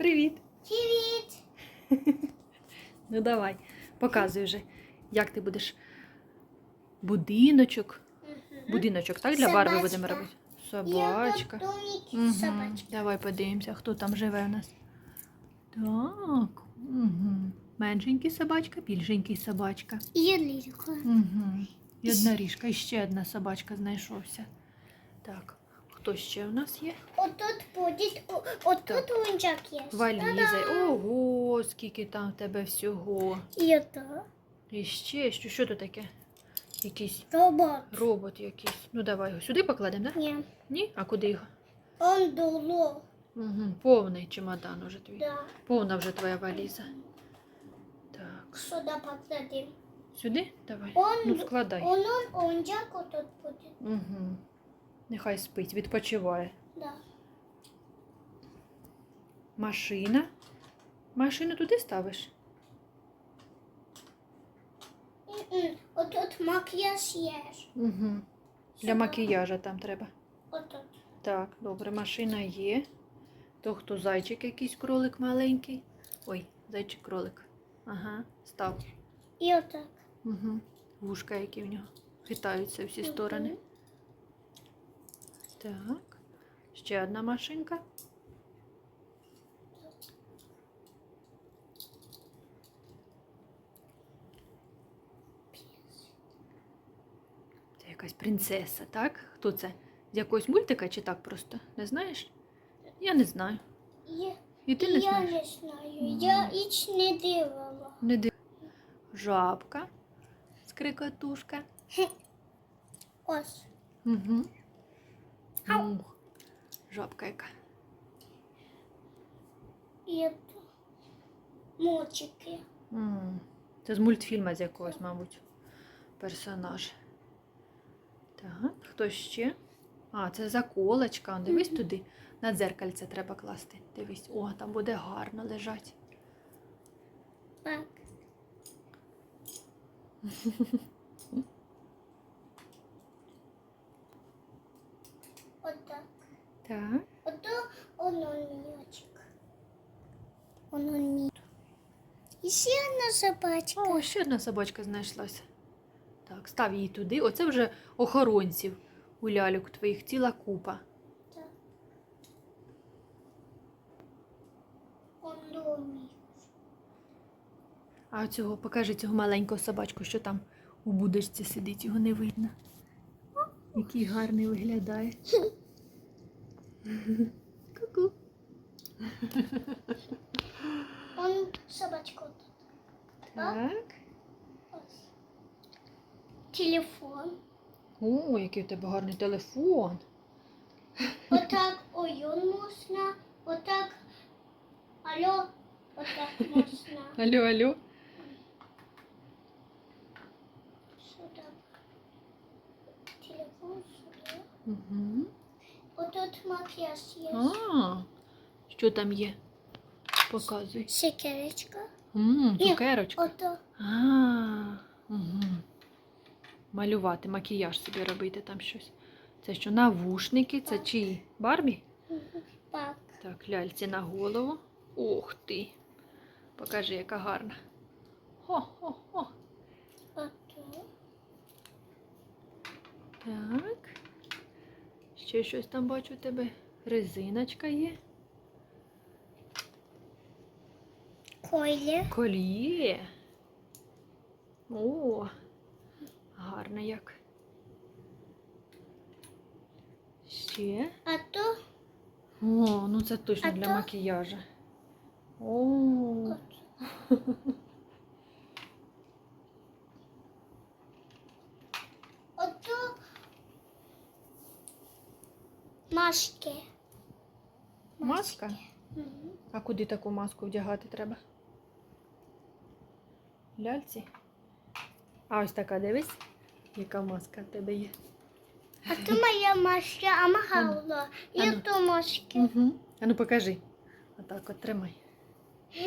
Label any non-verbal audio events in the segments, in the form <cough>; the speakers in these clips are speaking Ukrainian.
Привіт! Привіт! <laughs> Ну давай, показуй вже, як ти будеш будиночок. Будиночок, так? Для Барби Собачка. будемо робити. Собачка. собачка. Давай подивимося, хто там живе у нас. Так. Угу. Меншенький собачка, більшенький собачка. І лірка. Угу. І одна ріжка, і ще одна собачка знайшовся. Так, хто ще у нас є? Отут буде, отут лунчак є. Валіза. Ого, скільки там в тебе всього. І ото. І ще, що, що тут таке? Якийсь Робот. робот якийсь. Ну давай його сюди покладемо, так? Да? Ні. Ні? А куди його? Он дуло. Угу. Повний чемодан уже твій. Да. Повна вже твоя валіза. Так. Сюди покладемо. Сюди? Давай. Он, Ну, складай. он, он, лунчак отут буде. Угу. Нехай спить, відпочиває. Да. Машина. Машину туди ставиш? М-м. Макіяж є. Угу. Для макіяжа там треба. Отут. Так, добре, машина є. То хто зайчик якийсь кролик маленький. Ой, зайчик кролик. Ага, став. І отак. Угу. Вушка, які в нього. Хитаються всі сторони. Так. Ще одна машинка. Це якась принцеса, так? Хто це? З якогось мультика чи так просто? Не знаєш? Я не знаю. І, І ти не я знаєш? не знаю. Я іч не дивила. Не див... Жабка. Скрикотушка. Ось. Угу. Мух. Жабка яка. І ото. Мочики. М, Це з мультфільму з якогось, мабуть, персонаж. Так, хто ще? А, це заколочка. Он, Дивись туди. На дзеркальце треба класти. Дивись. О, там буде гарно лежать. Так. <laughs> Отак. Так. Ото оно м'ячик. І ще одна собачка. О, ще одна собачка знайшлася. Так, став її туди. Оце вже охоронців у ляльок твоїх ціла купа. Так. А цього покажи цього маленького собачку, що там у будочці сидить, його не видно. Який гарний виглядає. Ку-ку. Он собачка. отут. Так. Ось. Телефон. О, який у тебе гарний телефон. Отак ойон можна. Отак. Алло. Отак можна. <laughs> Алло, алло. Сюди. Телефон сюди. Угу. Отут макіяж є. А, що там є? Показуй. Секеречка. М, цукерочка. Ото. А, угу. Малювати, макіяж собі робити там щось. Це що, навушники? Це чиї? Барбі? Так. Так, ляльці на голову. Ух ти. Покажи, яка гарна. Хо-хо-хо. Так. Ще щось там бачу у тебе. Резиночка є. Койле. Коліє. О, гарне як. Ще. А то О, ну це точно А для то- макіяжа. О, <laughs> машки. маска. Мгм. А куди таку маску вдягати треба? Ляльці. А ось така, дивись, яка маска в тебе є. А то моя маска, а махала. І Ану. то маски. Угу. А ну покажи. Отак от тримай. <laughs>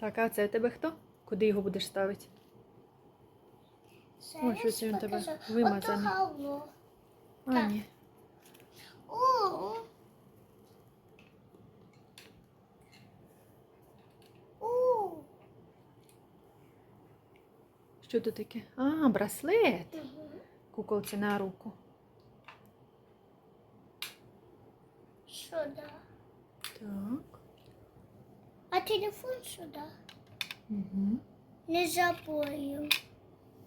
Так, а це в тебе хто? Куди його будеш ставити? О, що це тебе вимазаний. А, ні. Що тут таке? А, браслет. Угу. Куколці на руку. Сюда. Так. А телефон сюда. Угу. Не забою.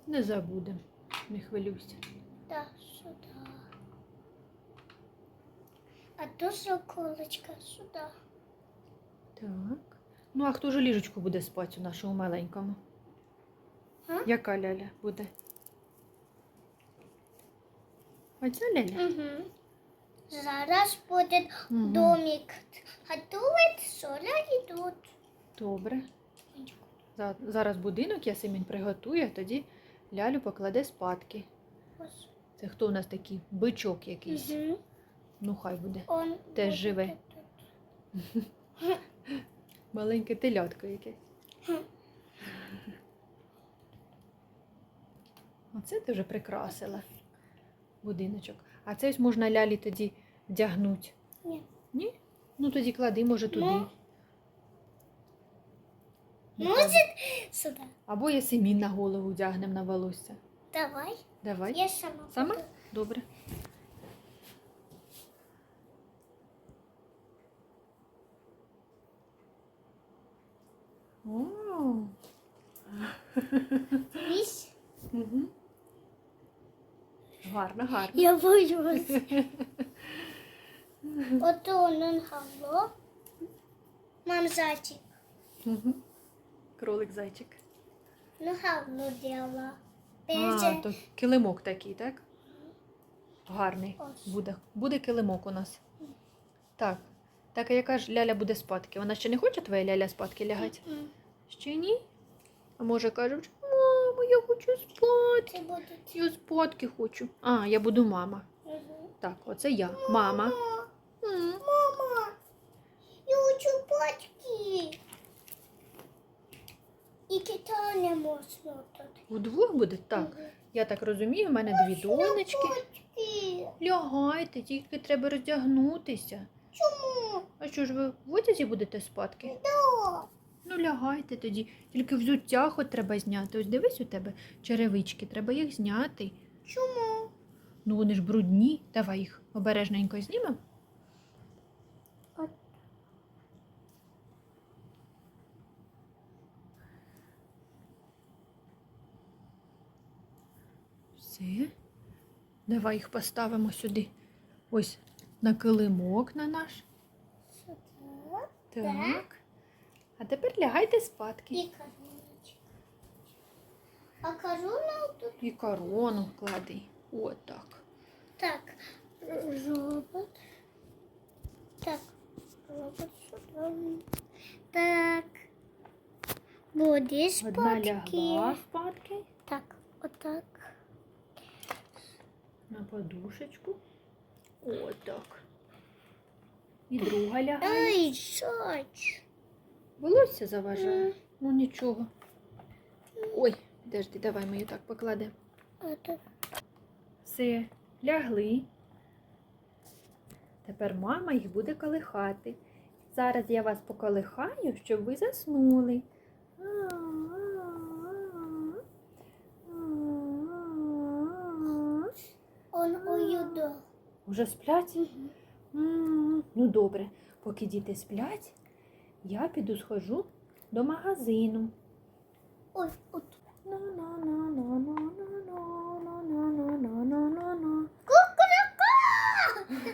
Не забудемо. Не хвилюйся. Да, сюди. А то соколочка сюди. Так. Ну, а хто ж ліжечку буде спати у нашому маленькому? А? Яка ляля буде? Оця ляля? Угу. Зараз буде Мгм. домик. Готовить, соля йдуть. Добре. За- Зараз будинок Ясемін приготує, а тоді лялю покладе спадки. Це хто у нас такий? Бичок якийсь. Угу. Ну, хай буде. Он Теж живе. <laughs> Маленьке телятко якесь. <laughs> Оце ти вже прикрасила будиночок. А це ось можна лялі тоді вдягнути. Ні. Ні? Ну тоді клади, може, туди. Може, сюди. Або Ясемін на голову вдягнемо на волосся. Давай. Давай. Я сама. Сама? Добре. О. Дивись. Мгм. Гарно, гарно. Я боюсь. <laughs> Ото он гало. Мам зайчик. Мгм. Кролик зайчик. Ну гавно діла. А, то килимок такий, так? Гарний. Ось. Буде. Буде килимок у нас. Так. Так, а яка ж ляля буде спадки? Вона ще не хоче твоя ляля спадки лягати? Ще ні? А може кажуть, мамо, я хочу спати. Я спадки хочу. А, я буду мама. Так, оце я. Мама. Мама, М. мама, я хочу батьки. Кита не можна тут. Удвох буде? Так. Я так розумію, в мене дві донечки. Лягайте, тільки треба роздягнутися. Чому? А що ж ви в одязі будете спадки? Да. Ну лягайте тоді. Тільки взуття хоч треба зняти. Ось дивись у тебе черевички, треба їх зняти. Чому? Ну вони ж брудні. Давай їх обережненько знімемо. Все. Давай їх поставимо сюди. Ось на килимок на наш. Сюди. Так. А тепер лягайте спадки. І короночка. А корона тут. І корону клади. Отак. Так, робот. Так, робот сюди. Так. Буде Одна лягла спадки Так, отак. На подушечку. Отак. І друга лягає. Ай, шач. Волосся заважає. Ну нічого. Ой, подожди, давай ми її так покладемо. Все, лягли. Тепер мама їх буде колихати. Зараз я вас поколихаю, щоб ви заснули. он уйду. Уже сплять? Угу. Ну добре, поки діти сплять, я піду схожу до магазину. Ой, от.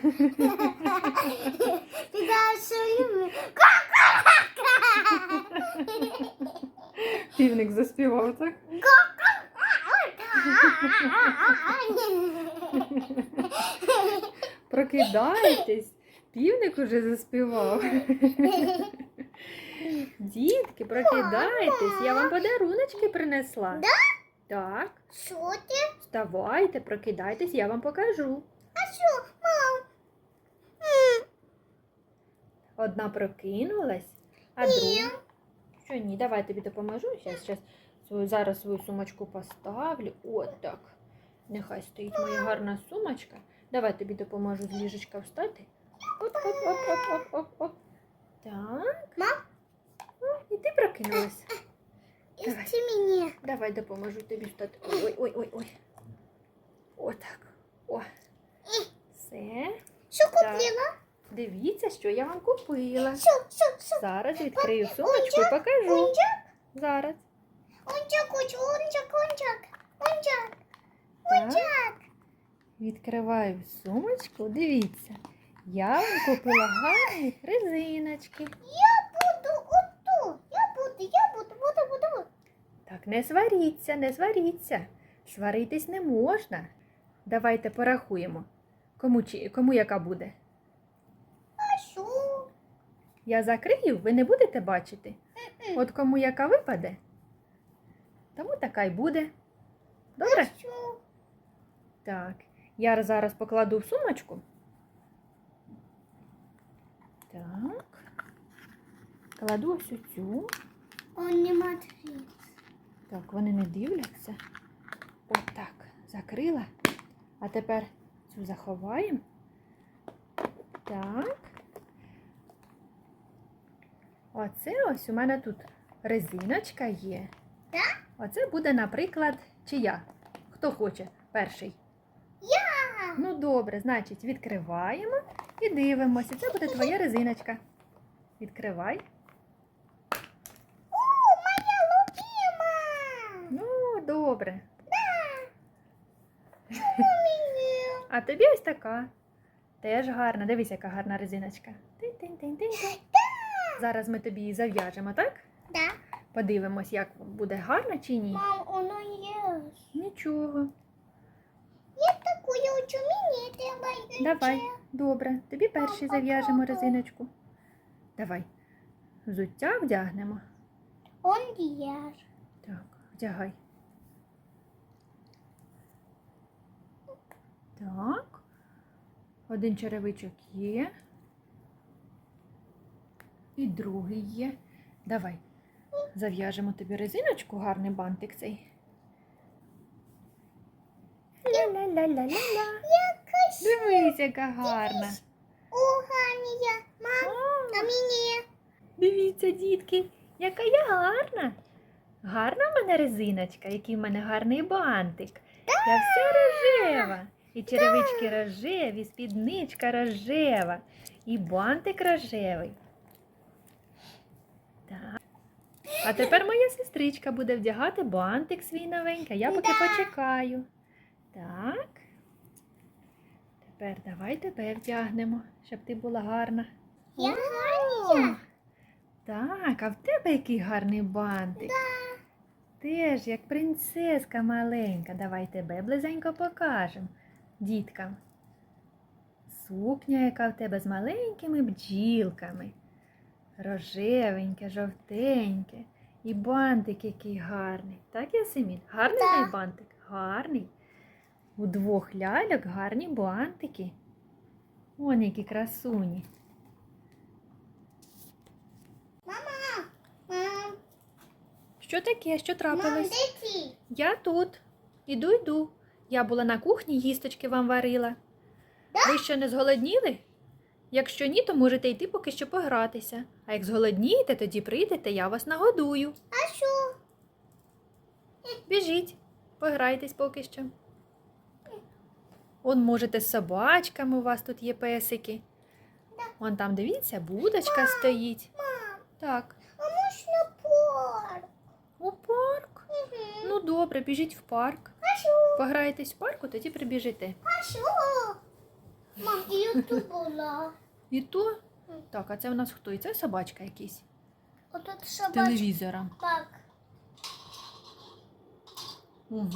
<laughs> Півник заспівав, так? Прокидайтесь, півник уже заспівав. Дітки, прокидайтесь, я вам подаруночки принесла. Да? Так, Що ти? вставайте, прокидайтесь, я вам покажу. А що, мам? Одна прокинулась, а Ні. друга. Що ні, давай тобі допоможу. Щас, щас свою, зараз свою сумочку поставлю. От так. Нехай стоїть моя гарна сумочка. Давай тобі допоможу з ліжечка встати. Оп, оп, оп, оп, оп, оп, оп. Так. Мам? І ти прокинулась. Давай. Мені. Давай допоможу тобі встати. Ой, ой, ой, ой. Отак. О. Все. Що купила? Дивіться, що я вам купила. Що, що, що? Зараз відкрию сумочку і покажу. Ончак, Зараз. ончак, ончак, ончак, ончак, ончак, Так. ончак. Відкриваю сумочку. Дивіться. Я вам купила гарні резиночки. Я буду оту. Я буду, я буду, буду, буду. Так, не сваріться, не сваріться. Сваритись не можна. Давайте порахуємо. Кому, чи, кому яка буде? А що? Я закрию, ви не будете бачити. От кому яка випаде, тому така й буде. Добре? А що? Так. Я зараз покладу в сумочку. Так. Кладу ось цю. Он не смотрит. Так, вони не дивляться. От так. Закрила. А тепер цю заховаємо. Так. Оце ось у мене тут резиночка є. Так? Оце буде, наприклад, чия. Хто хоче перший. Ну добре, значить, відкриваємо і дивимося. Це буде твоя резиночка. Відкривай. О, моя любима. Ну, добре. Мені. А тобі ось така. Теж гарна. Дивись, яка гарна резиночка. Тинь-тинь-тинь-тинь. Зараз ми тобі її зав'яжемо, так? Да. Подивимось, як буде гарно чи ні. Мам, оно есть. Нічого. Я такую хочу мені треба. Давай, добре. Тобі перший зав'яжемо резиночку. Давай. Взуття вдягнемо. Он есть. Так, вдягай. Так. Один черевичок є. І другий є. Давай. Зав'яжемо тобі резиночку, гарний бантик цей. Ля-ля-ля-ля-ля-ля. Дивись, яка гарна. угання. Мам, А, мені? Дивіться, дітки, яка я гарна. Гарна в мене резиночка, який в мене гарний бантик. Я вся рожева. І черевички рожеві, спідничка рожева, і бантик рожевий. Так. А тепер моя сестричка буде вдягати бантик свій новенький. Я поки почекаю. Так. Тепер давай тебе вдягнемо, щоб ти була гарна. Я гарна. Так, а в тебе який гарний бантик. Теж як принцеска маленька. Давай тебе близенько покажемо діткам. Сукня, яка в тебе з маленькими бджілками. Рожевеньке, жовтеньке. І бантик який гарний. Так, Ясемін? Гарний цей бантик? Гарний. У двох ляльок гарні бантики. Вон які красуні. Мама! Мам, Що таке? Що мам, трапилось? де ти? Я тут. Іду, йду. Я була на кухні, їсточки вам варила. Ви що не зголодніли? Якщо ні, то можете йти поки що погратися. А як зголоднієте, тоді прийдете, я вас нагодую. А що? Біжіть, пограйтесь поки що. Он можете з собачками, у вас тут є песики. Вон там, дивіться, будочка стоїть. Мам, Так, а можна порк? у парк. Угу. Ну добре, біжіть в парк. А що? Пограйтесь в парку, тоді прибіжите. А? Мам, і тут була. І то. Так, а це в нас хто? І це собачка якийсь. Отут З собачка. телевізором. Угу.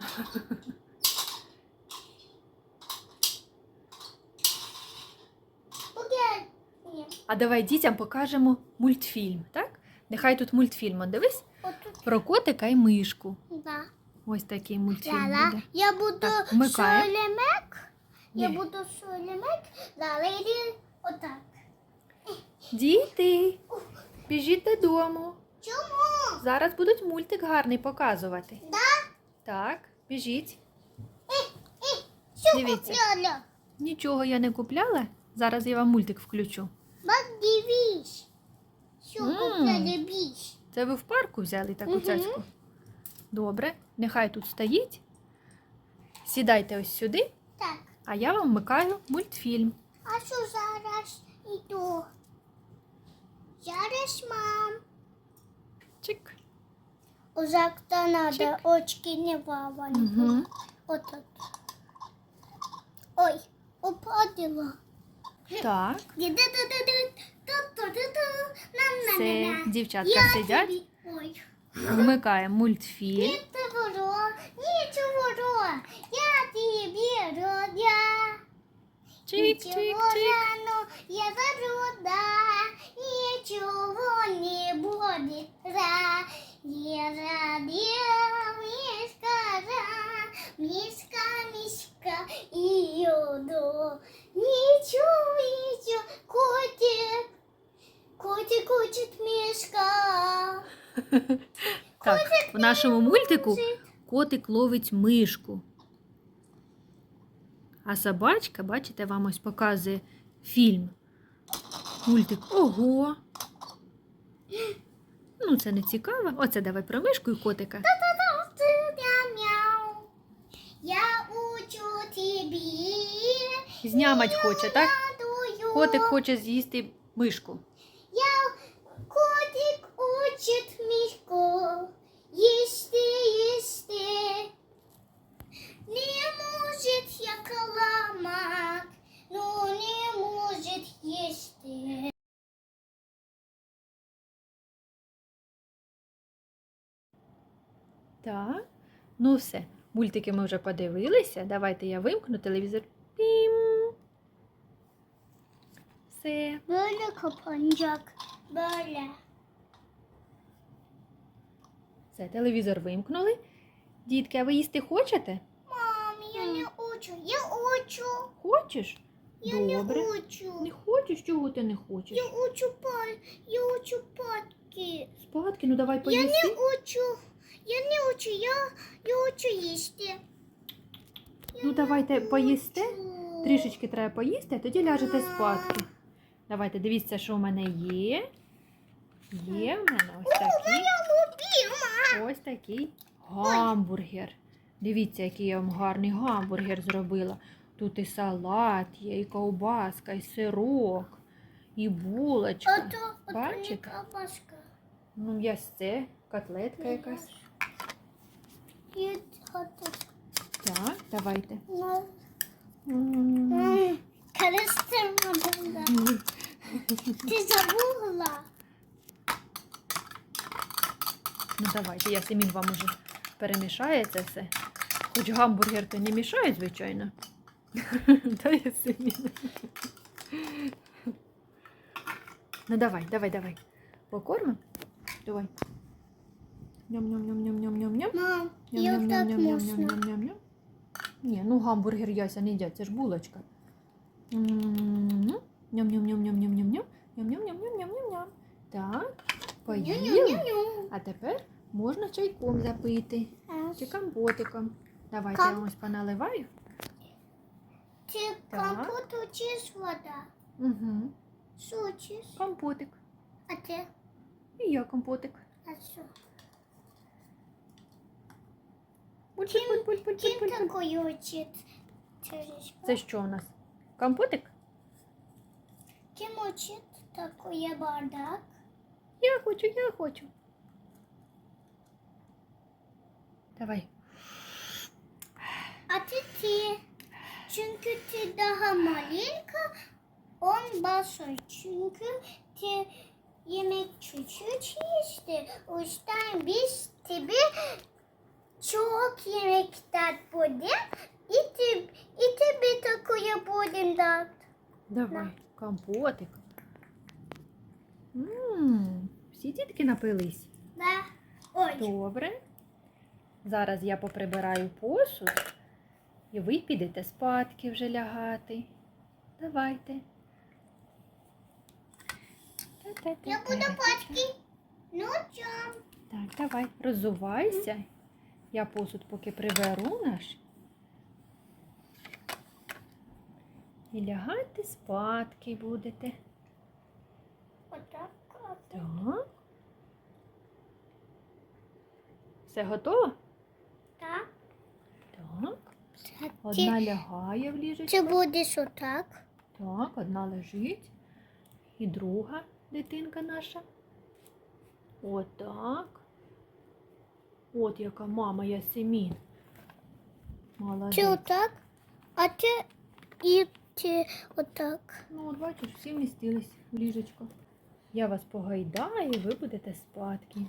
<laughs> Поглянь. Ні. А давай дітям покажемо мультфільм, так? Нехай тут мультфільм. От Дивись про котика і мишку. Да. Ось такий мультфільм Ла-ла. буде. Я буду солемек. Я буду солемек. Далі отак. Діти, біжіть додому. Чому? Зараз будуть мультик гарний показувати. Да? Так, біжіть. Що Дивіться. купляла? Нічого я не купляла. Зараз я вам мультик включу. Бак дивись. Що М. купляли біч? Це ви в парку взяли таку Мгм. цяцьку? Добре, нехай тут стоїть. Сідайте ось сюди, Так. а я вам вмикаю мультфільм. А що зараз іду? Зараз, мам. Чик. Узакта надо, очки не вавали. Угу. Вот. Ой, упадила. Так, все, дівчатка Я сидять, тобі- Ой. вмикаємо мультфільм. Нічого. Я зарода. Нічого не буде. Ра. Я раділа мішка, ра. Мішка, мішка і йодо. Нічого, нічого, котик. Котик хочет мішка. <laughs> Так, в нашому мультику котик ловить мишку. А собачка, бачите, вам ось показує фільм. Мультик. Ого. Ну, це не цікаво. Оце давай про мишку і котика. Мяу. Я учу тобі. Знямать хоче, так? Котик хоче з'їсти мишку. Я котик учить мішку. Їсти, їсти. Не може як ламак. Ну не може їсти. Так. Ну все. Мультики ми вже подивилися. Давайте я вимкну телевізор. Все. Böyle kapanacak. Böyle. Все, телевізор вимкнули. Дітки, а ви їсти хочете? Мам, я не учу. Я учу. Хочеш? Я не Добре. учу. Не хочеш? Чого ти не хочеш? Я учу паль. Я учу падки. Спадки, ну давай Я поїси. не учу. Я не учу. Я, я учу їсти. Я Ну не давайте поїсте. учу. Трішечки треба поїсти, а тоді ляжете спадки. Давайте, дивіться, що в мене є. Є в мене ось такий. Ось такий гамбургер. Дивіться, який я вам гарний гамбургер зробила. Тут і салат є, і ковбаска, і сирок, і булочка. Ото, ото не кабашка. Ну, м'ясце, котлетка якась. І ото. Так, давайте. Ну, М. м, Карıştırmadım da. Ти забула? Ну давайте, я Семін вам уже перемішає це все. Хоч гамбургер то не мішає, звичайно. <laughs> Та я Семін. Ну давай, давай, давай. Покормимо? Давай. Ням-ням-ням-ням-ням-ням-ням. Мам, як так можна? Ні, ну гамбургер яся не їдять, це ж булочка. Ням-ням-ням-ням-ням-ням-ням. Ням-ням-ням-ням-ням-ням. Так, поїли. А тепер можна чайком запити чи компотиком. Давайте я вам ось поналиваю. Так. компот учиш вода? Угу. Що? Компотик. А ти? І я компотик. А що? буль буль буль буль буль буль такою учить? Це що у нас? Компотик? Ким учить такої бардак? Я хочу, я хочу. Давай. А ти ти. Çünkü ти daha маленька, он большой. Çünkü ти yemek küçük işte. O yüzden biz tabi çok yemekler будем. І ти, і тобі такое будем дати. Давай. Компотик. Мм, всі дітки напились. Да? Ой, Добре. Зараз я поприбираю посуд, і ви підете спадки вже лягати. Давайте. я буду пачки. Ну, чом? Так, давай, роззувайся. Я посуд поки приберу наш. І лягати спадки будете. Отак. Так. Все готово? Так. Так. Одна лягає в ліжечко. це будеш отак. Так, одна лежить. І друга дитинка наша. Отак. От яка мама Ясемін. Молодець. Це отак, а це і це отак. Ну, от бачиш, всі вмістились в ліжечко. Я вас погайдаю, ви будете спадки.